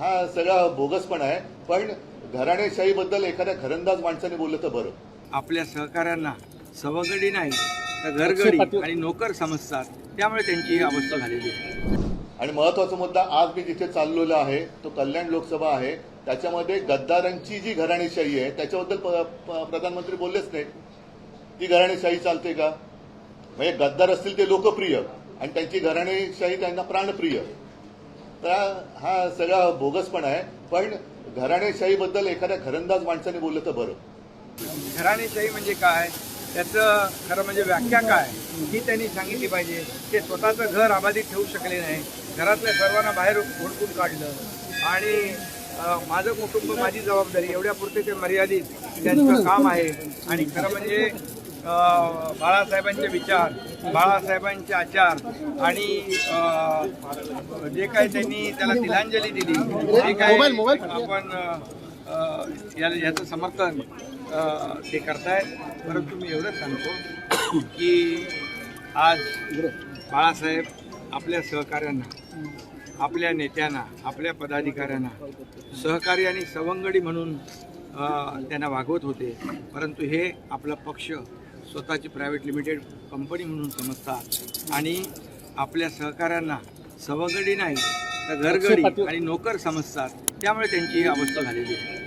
हा सगळा बोगसपणा आहे. पण घराणेशाहीबद्दल एखाद्या घरंदाज माणसाने बोललं तर बरं. आपल्या सहकाऱ्यांना सवगडी नाही तर घरगडी आणि नोकर समजतात. त्यामुळे त्यांची ही अवस्था झालेली आहे. आणि महत्त्वाचा मुद्दा आज मी जिथे चाललेलो आहे तो कल्याण लोकसभा आहे. त्याच्यामध्ये गद्दारांची जी घराणेशाही आहे त्याच्याबद्दल प्रधानमंत्री बोललेच नाही ती घराणेशाही चालते का? म्हणजे गद्दार असतील ते लोकप्रिय. आणि त्यांची घराणेशाही त्यांना प्राणप्रिय. तर हा सगळा बोगसपणा आहे. पण घराणेशाहीबद्दल एखाद्या घरंदाज माणसाने बोललं तर बरं. घराणेशाही म्हणजे काय? त्याचं खरं म्हणजे व्याख्या काय? ही त्यांनी सांगितली पाहिजे. ते स्वतःचं घर आबाधित ठेवू शकले नाही. घरातल्या सर्वांना बाहेर हुडकून काढलं. आणि माझं कुटुंब माझी जबाबदारी एवढ्यापुरते ते मर्यादित त्यांचं काम आहे. आणि खरं म्हणजे बाळासाहेबांचे विचार बाळासाहेबांचे आचार आणि जे काही त्यांनी त्याला तिलांजली दिली जे काही आपण अं, अं, या- याचं समर्थन ते करतायत. परंतु मी एवढंच सांगतो की आज बाळासाहेब आपल्या सहकाऱ्यांना आपल्या नेत्यांना आपल्या पदाधिकाऱ्यांना सहकारी आणि सवंगडी म्हणून त्यांना वागवत होते. परंतु हे आपला पक्ष स्वतःची प्रायव्हेट लिमिटेड कंपनी म्हणून समजतात आणि आपल्या सहकाऱ्यांना सवंगडी नाही तर घरगडी आणि नोकर समजतात. त्यामुळे त्यांची ही अवस्था झालेली आहे.